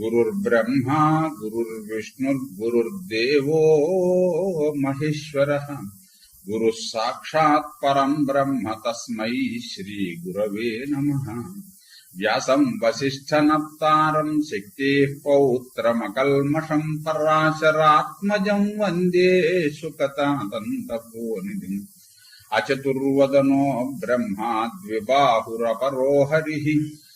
गुरुर्ब्रह्मा गुरुर्विष्णुर्गुरुर्देवो महेश्वर। गुरु साक्षात् परम ब्रह्म तस्मै नम। व्यास व्यासम् नार शक्ति पौत्रमकल्मषम् वंदे वंदे सुकतादन्तपोनिधिम् अचतुर्वदनो ब्रह्मा द्विबाहुरपरो हरि।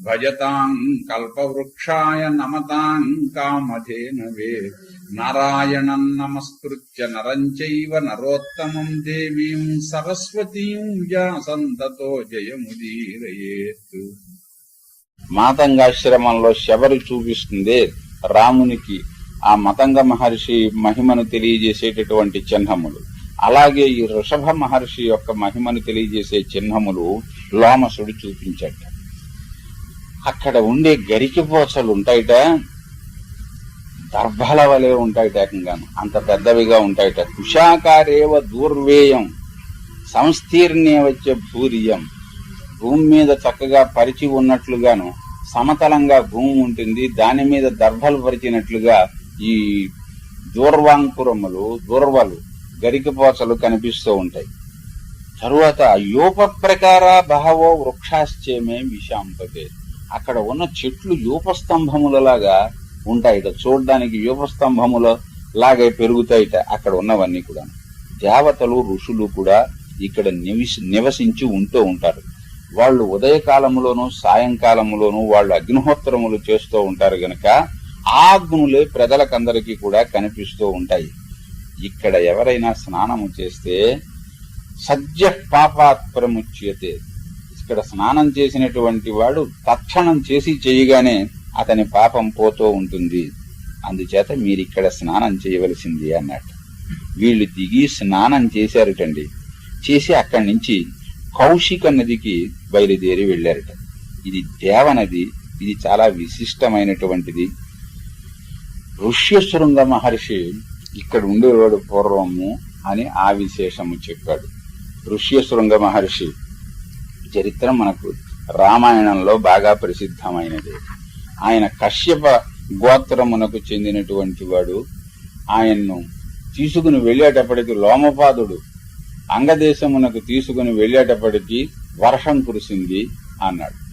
భజతాం కల్పవృక్షాయ నమతాం కామధేనవే నారాయణం నమస్కృత్య నరం చైవ నరోత్తమం దేవీం సరస్వతీం వ్యాసంతతో జయముదీరయేత్ మాతంగాశ్రమంలో శబరి చూపిస్తుంది రామునికి ఆ మతంగ మహర్షి మహిమను తెలియజేసేటటువంటి చిహ్నములు. అలాగే ఈ ఋషభ మహర్షి యొక్క మహిమను తెలియజేసే చిహ్నములు లోమసుడు చూపించట. అక్కడ ఉండే గరికి పోచలు ఉంటాయిట. దర్భల వలె ఉంటాయిట ఏకంగాను. అంత పెద్దవిగా ఉంటాయిట. కుషాకారేవ దూర్వేయం సంస్థీర్ణే వచ్చే భూరియం. భూమి మీద చక్కగా పరిచి ఉన్నట్లుగాను సమతలంగా భూమి ఉంటుంది. దాని మీద దర్భలు పరిచినట్లుగా ఈ దూర్వాంకురములు దూర్వలు గరికపోచలు కనిపిస్తూ ఉంటాయి. తరువాత యూప ప్రకార బహవో వృక్షాశ్చేమే విశాంపతే అక్కడ ఉన్న చెట్లు యూపస్తంభములలాగా ఉంటాయిట చూడడానికి యూపస్తంభముల లాగే పెరుగుతాయిట అక్కడ ఉన్నవన్నీ కూడా. దేవతలు ఋషులు కూడా ఇక్కడ నివసి నివసించి ఉంటూ ఉంటారు. వాళ్ళు ఉదయకాలములోను సాయంకాలములోను వాళ్ళు అగ్నిహోత్రములు చేస్తూ ఉంటారు గనక ఆ అగ్నులే ప్రజలకందరికీ కూడా కనిపిస్తూ ఉంటాయి. ఇక్కడ ఎవరైనా స్నానము చేస్తే సజ్జ పాపాత్ ప్రముచ్యతే ఇక్కడ స్నానం చేసినటువంటి వాడు తక్షణం చేసి చేయగానే అతని పాపం పోతూ ఉంటుంది. అందుచేత మీరిక్కడ స్నానం చేయవలసింది అన్నట్టు వీళ్ళు దిగి స్నానం చేశారటండి. చేసి అక్కడి నుంచి కౌశిక నదికి బయలుదేరి వెళ్ళారట. ఇది దేవనది ఇది చాలా విశిష్టమైనటువంటిది. ఋష్యశృంగ మహర్షి ఇక్కడ ఉండేవాడు పూర్వము అని ఆ విశేషము చెప్పాడు. ఋష్యశృంగ మహర్షి చరిత్ర మనకు రామాయణంలో బాగా ప్రసిద్ధమైనది. ఆయన కశ్యప గోత్రమునకు చెందినటువంటి వాడు. ఆయన్ను తీసుకుని వెళ్ళేటప్పటికి లోమపాదుడు అంగదేశమునకు తీసుకుని వెళ్ళేటప్పటికి వర్షం కురిసింది అన్నాడు.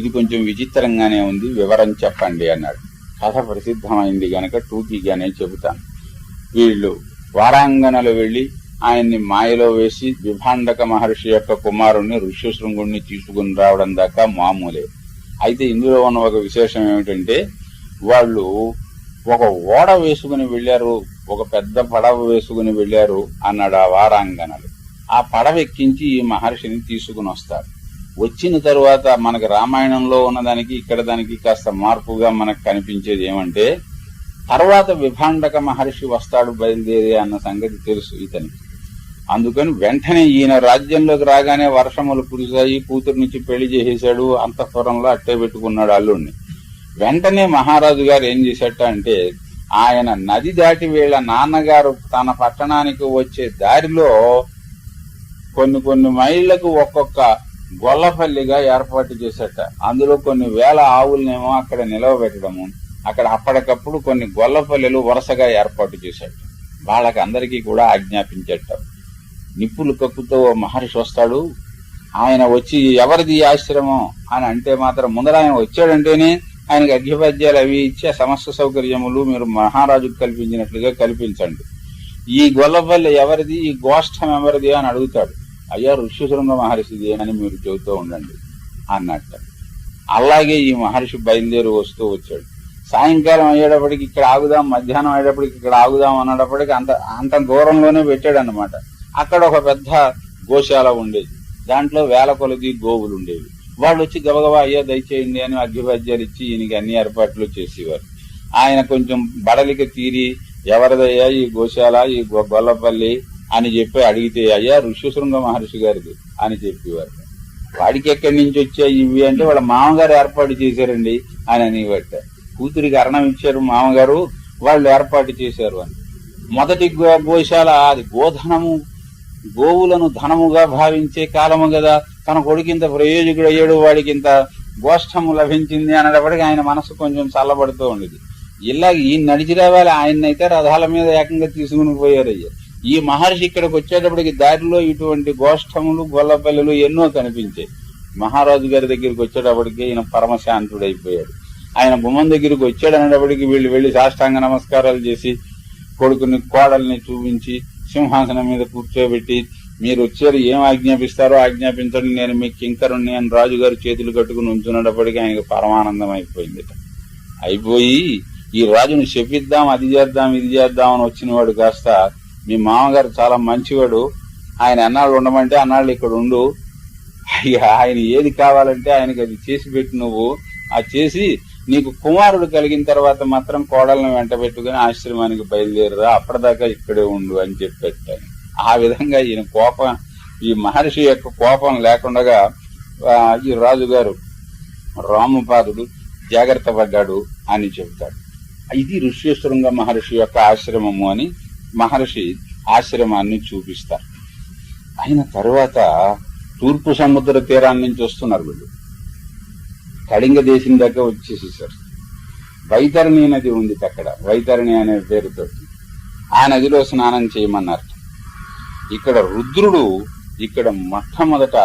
ఇది కొంచెం విచిత్రంగానే ఉంది వివరం చెప్పండి అన్నాడు. కథ ప్రసిద్ధమైంది గనక టూకీగానే చెబుతాను. వీళ్ళు వారాంగణలు వెళ్ళి ఆయన్ని మాయలో వేసి విభాండక మహర్షి యొక్క కుమారుణ్ణి ఋష్యశృంగుణ్ణి తీసుకుని రావడం దాకా మామూలే. అయితే ఇందులో ఉన్న ఒక విశేషం ఏమిటంటే వాళ్ళు ఒక ఓడ వేసుకుని వెళ్ళారు ఒక పెద్ద పడవ వేసుకుని వెళ్ళారు అన్నాడు ఆ వారాంగనలు ఆ పడవ ఎక్కించి ఈ మహర్షిని తీసుకుని వస్తారు. వచ్చిన తరువాత మనకి రామాయణంలో ఉన్నదానికి ఇక్కడ దానికి కాస్త మార్పుగా మనకు కనిపించేది ఏమంటే తర్వాత విభాండక మహర్షి వస్తాడు బయలుదేరి అన్న సంగతి తెలుసు ఇతనికి. అందుకని వెంటనే ఈయన రాజ్యంలోకి రాగానే వర్షములు కురిశాయి కూతురు నుంచి పెళ్ళి చేసేశాడు అంతఃపురంలో అట్టే పెట్టుకున్నాడు అల్లుడిని వెంటనే మహారాజు గారు ఏం చేశాట అంటే ఆయన నది దాటి వీళ్ళ నాన్నగారు తన పట్టణానికి వచ్చే దారిలో కొన్ని కొన్ని మైళ్ళకు ఒక్కొక్క గొల్లపల్లిగా ఏర్పాటు చేసేట అందులో కొన్ని వేల ఆవులనేమో అక్కడ నిలవబెట్టడము అక్కడ అప్పటికప్పుడు కొన్ని గొల్లపల్లెలు వరుసగా ఏర్పాటు చేసేట వాళ్ళకి అందరికీ కూడా ఆజ్ఞాపించేట నిప్పులు కక్కుతో ఓ మహర్షి వస్తాడు. ఆయన వచ్చి ఎవరిది ఈ ఆశ్రమం? అని అంటే మాత్రం ముందర ఆయన వచ్చాడంటేనే ఆయనకి అర్ఘ్యపద్యాలు అవి ఇచ్చే సమస్త సౌకర్యములు మీరు మహారాజుకు కల్పించినట్లుగా కల్పించండి. ఈ గొల్లపల్లి ఎవరిది? ఈ గోష్ఠం ఎవరిది? అని అడుగుతాడు. అయ్యా ఋష్యశృంగ మహర్షిది అని మీరు చెబుతూ ఉండండి అన్నట్ట. అలాగే ఈ మహర్షి బయలుదేరి వస్తూ వచ్చాడు. సాయంకాలం అయ్యేటప్పటికి ఇక్కడ ఆగుదాం మధ్యాహ్నం అయ్యేటప్పటికి ఇక్కడ ఆగుదాం అన్నప్పటికి అంత అంత దూరంలోనే పెట్టాడు అనమాట అక్కడ ఒక పెద్ద గోశాల ఉండేది. దాంట్లో వేల కొలది గోవులు ఉండేవి. వాళ్ళు వచ్చి గబగబా అయ్యా దయచేయండి అని అగ్గిపద్యాలు ఇచ్చి ఈయనకి అన్ని ఏర్పాట్లు చేసేవారు. ఆయన కొంచెం బడలికి తీరి ఎవరిదయ్యా ఈ గోశాల ఈ గొల్లపల్లి? అని చెప్పి అడిగితే అయ్యా ఋష్యశృంగ మహర్షి గారిది అని చెప్పేవారు. వాడికి ఎక్కడి నుంచి వచ్చాయి ఇవి? అంటే వాళ్ళ మామగారు ఏర్పాటు చేశారండి అని అనేవట. కూతురికి అరణం ఇచ్చారు మామగారు వాళ్ళు ఏర్పాటు చేశారు అని. మొదటి గో- గోశాల అది గోధనము గోవులను ధనముగా భావించే కాలము కదా తన కొడుకింత ప్రయోజకుడు అయ్యాడు వాడికి ఇంత గోష్టము లభించింది అనేటప్పటికి ఆయన మనసు కొంచెం చల్లబడుతూ ఉండేది. ఇలా ఈ నడిచి రావాలి ఆయన్నైతే రథాల మీద ఏకంగా తీసుకుని పోయారయ్యా. ఈ మహర్షి ఇక్కడికి వచ్చేటప్పటికి దారిలో ఇటువంటి గోష్టములు గొల్లపల్లెలు ఎన్నో కనిపించాయి. మహారాజు గారి దగ్గరికి వచ్చేటప్పటికి ఈయన పరమశాంతుడైపోయాడు. ఆయన గుమ్మం దగ్గరికి వచ్చాడు అనేటప్పటికి వీళ్ళు వెళ్ళి సాష్టాంగ నమస్కారాలు చేసి కొడుకుని కోడల్ని చూపించి సింహాసనం మీద కూర్చోబెట్టి మీరు వచ్చారు ఏం ఆజ్ఞాపిస్తారో ఆజ్ఞాపించండి. నేను మీ కింకరుణ్ణి నేను రాజుగారు చేతులు కట్టుకుని ఉంచున్నప్పటికీ ఆయనకు పరమానందం అయిపోయింది. అయిపోయి ఈ రాజును చెప్పిద్దాం అది చేద్దాం ఇది చేద్దాం అని వచ్చిన వాడు కాస్త మీ మామగారు చాలా మంచివాడు. ఆయన ఎన్నాళ్ళు ఉండమంటే అన్నాళ్ళు ఇక్కడ ఉండు. అయ్యా ఆయన ఏది కావాలంటే ఆయనకి అది చేసి పెట్టి నువ్వు. ఆ చేసి నీకు కుమారుడు కలిగిన తర్వాత మాత్రం కోడలను వెంట పెట్టుకుని ఆశ్రమానికి బయలుదేరరా అప్పటిదాకా ఇక్కడే ఉండు అని చెప్పెట్టాను ఆ విధంగా ఈయన కోపం ఈ మహర్షి యొక్క కోపం లేకుండా ఈ రాజుగారు రామపాదుడు జాగ్రత్త పడ్డాడు అని చెబుతాడు. ఇది ఋష్యశృంగ మహర్షి యొక్క ఆశ్రమము అని మహర్షి ఆశ్రమాన్ని చూపిస్తారు. అయిన తర్వాత తూర్పు సముద్ర తీరాన్ని నుంచి వస్తున్నారు వీళ్ళు. కళింగ దేశం దాకా వచ్చేసేసారు వైతరణి నది ఉంది అక్కడ. వైతరణి అనే పేరుతో. ఆ నదిలో స్నానం చేయమన్నారు. ఇక్కడ రుద్రుడు ఇక్కడ మొట్టమొదట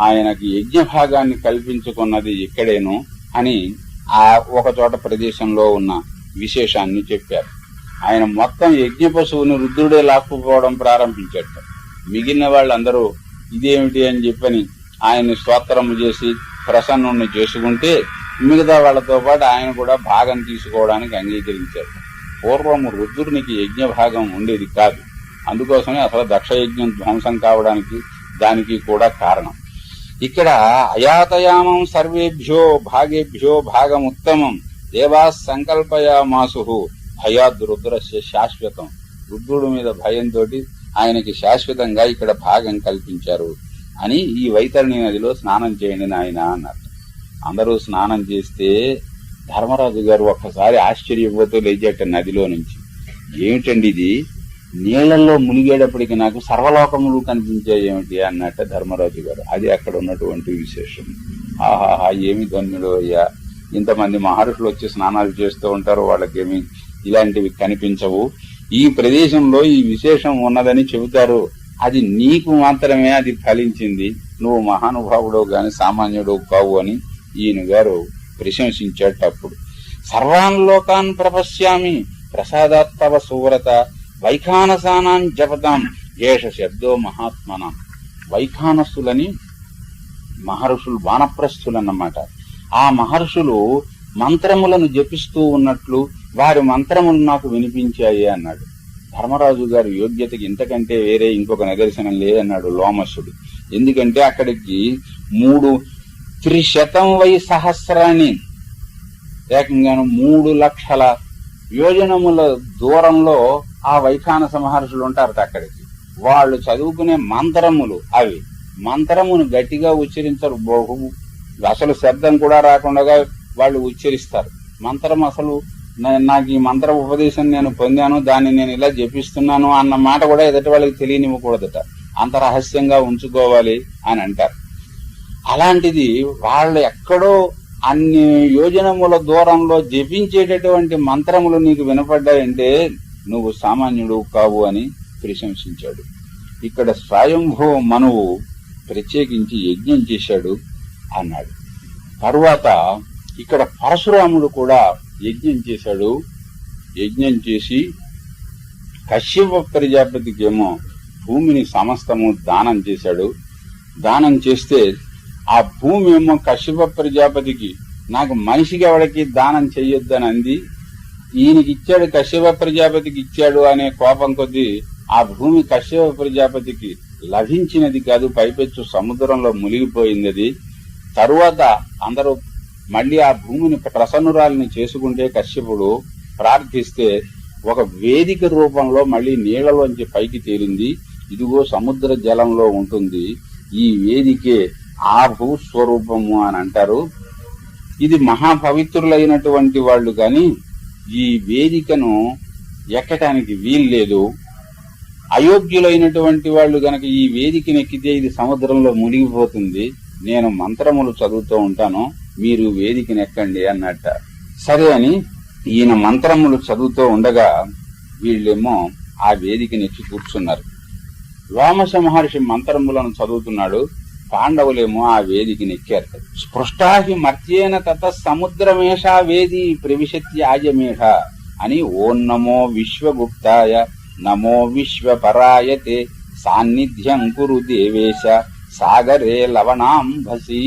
ఆయనకి యజ్ఞ భాగాన్ని కల్పించుకున్నది ఇక్కడేను అని ఆ ఒక చోట ప్రదేశంలో ఉన్న విశేషాన్ని చెప్పారు. ఆయన మొత్తం యజ్ఞ పశువుని రుద్రుడే లాక్కుపోవడం ప్రారంభించాడు. మిగిలిన వాళ్ళందరూ ఇదేమిటి అని చెప్పని ఆయన్ని స్తోత్రము చేసి ప్రసన్నుణ్ణి చేసుకుంటే మిగతా వాళ్ళతో పాటు ఆయన కూడా భాగం తీసుకోవడానికి అంగీకరించారు పూర్వం రుద్రునికి యజ్ఞ భాగం ఉండేది కాదు. అందుకోసమే అసలు దక్ష యజ్ఞం ధ్వంసం కావడానికి దానికి కూడా కారణం. ఇక్కడ అయాతయామం సర్వేభ్యో భాగేభ్యో భాగముత్తమం దేవా సంకల్పయామాసు భయాద్ రుద్రస్య శాశ్వతం. రుద్రుడి మీద భయంతో ఆయనకి శాశ్వతంగా ఇక్కడ భాగం కల్పించారు. అని ఈ వైతరణి నదిలో స్నానం చేయండి నాయన అన్నారు. అందరూ స్నానం చేస్తే ధర్మరాజు గారు ఒక్కసారి ఆశ్చర్యపోతూ లేచేట నదిలో నుంచి. ఏమిటండి ఇది? నీళ్ళలో మునిగేటప్పటికి నాకు సర్వలోకములు కనిపించాయి ఏమిటి అన్నట్ట ధర్మరాజు గారు. అది అక్కడ ఉన్నటువంటి విశేషం. ఆహాహా ఏమి ధన్యుడు అయ్యా? ఇంతమంది మహర్షులు వచ్చి స్నానాలు చేస్తూ ఉంటారు వాళ్ళకేమి ఇలాంటివి కనిపించవు. ఈ ప్రదేశంలో ఈ విశేషం ఉన్నదని చెబుతారు. అది నీకు మాత్రమే అది ఫలించింది. నువ్వు మహానుభావుడు గాని సామాన్యుడు కావు అని ఈయన గారు ప్రశంసించేటప్పుడు. సర్వాన్ లోకాన్ ప్రపశ్యామి ప్రసాదాత్తవ సువ్రత వైఖానసానాం జపతాం ఏష శబ్దో మహాత్మన. వైఖానసులని మహర్షులు వానప్రస్థులన్నమాట ఆ మహర్షులు మంత్రములను జపిస్తూ ఉన్నట్లు వారి మంత్రములు నాకు వినిపించాయి అన్నాడు. ధర్మరాజు గారి యోగ్యతకి ఇంతకంటే వేరే ఇంకొక నిదర్శనం లేదన్నాడు లోమసుడు. ఎందుకంటే అక్కడికి మూడు త్రిశతం వై సహస్రాన్ని ఏకంగాను మూడు లక్షల యోజనముల దూరంలో ఆ వైఖానస మహర్షులు ఉంటారు అక్కడికి. వాళ్ళు చదువుకునే మంత్రములు అవి. మంత్రమును గట్టిగా ఉచ్చరించరు బహు అసలు శబ్దం కూడా రాకుండా వాళ్ళు ఉచ్చరిస్తారు. మంత్రం అసలు నాకు ఈ మంత్ర ఉపదేశం నేను పొందాను దాన్ని నేను ఇలా జపిస్తున్నాను అన్న మాట కూడా ఎదుటి వాళ్ళకి తెలియనివ్వకూడదట. అంత రహస్యంగా ఉంచుకోవాలి అని అంటారు. అలాంటిది వాళ్ళు ఎక్కడో అన్ని యోజనముల దూరంలో జపించేటటువంటి మంత్రములు నీకు వినపడ్డాయంటే నువ్వు సామాన్యుడు కావు అని ప్రశంసించాడు. ఇక్కడ స్వయంభూ మనువు ప్రత్యేకించి యజ్ఞం చేశాడు అన్నాడు. తరువాత ఇక్కడ పరశురాముడు కూడా యజ్ఞం చేశాడు. యజ్ఞం చేసి కశ్యప ప్రజాపతికేమో భూమిని సమస్తము దానం చేశాడు. దానం చేస్తే ఆ భూమి ఏమో కశ్యప ప్రజాపతికి నాకు మనిషికి ఎవడికి దానం చెయ్యొద్దని అంది ఈయనకి ఇచ్చాడు కశ్యప ప్రజాపతికి ఇచ్చాడు అనే కోపం కొద్దీ ఆ భూమి కశ్యప ప్రజాపతికి లభించినది కాదు పైపెచ్చు సముద్రంలో మునిగిపోయింది అది తరువాత అందరూ మళ్ళీ ఆ భూమిని ప్రసన్నురాలిని చేసుకుంటే కశ్యపుడు ప్రార్థిస్తే ఒక వేదిక రూపంలో మళ్ళీ నీళ్ళలోంచి పైకి తేలింది. ఇదిగో సముద్ర జలంలో ఉంటుంది. ఈ వేదికే ఆ భూస్వరూపము అని అంటారు. ఇది మహాపవిత్రులైనటువంటి వాళ్ళు కానీ ఈ వేదికను ఎక్కటానికి వీల్లేదు అయోగ్యులైనటువంటి వాళ్ళు గనక ఈ వేదికను ఎక్కితే ఇది సముద్రంలో మునిగిపోతుంది. నేను మంత్రములు చదువుతూ ఉంటాను. మీరు వేదికను ఎక్కండి అన్నట్ట. సరే అని ఈయన మంత్రములు చదువుతూ ఉండగా వీళ్ళేమో ఆ వేదికని ఎక్కి కూర్చున్నారు. వ్యోమశ మహర్షి మంత్రములను చదువుతున్నాడు. పాండవులేమో ఆ వేదికని ఎక్కారు స్పృష్టాహి మర్త్యేన తత సముద్రమేషా వేది ప్రవిశత్యాజమేష అని ఓం నమో విశ్వగుప్తాయ నమో విశ్వపరాయతే సాన్నిధ్యం కురు దేవేశ సాగరే లవణాంభసి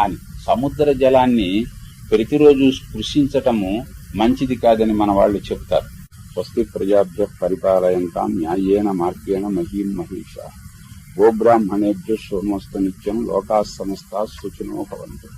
అని. సముద్ర జలాన్ని ప్రతిరోజు స్పృశించటము మంచిది కాదని మన వాళ్ళు చెప్తారు. స్వస్తి ప్రజాభ్య పరిపాలయంతాం న్యాయేన మార్గేణ మహీం మహిష. గోబ్రాహ్మణేభ్య శోమస్త నిత్యం లోకా సమస్త సుఖినో భవంతు.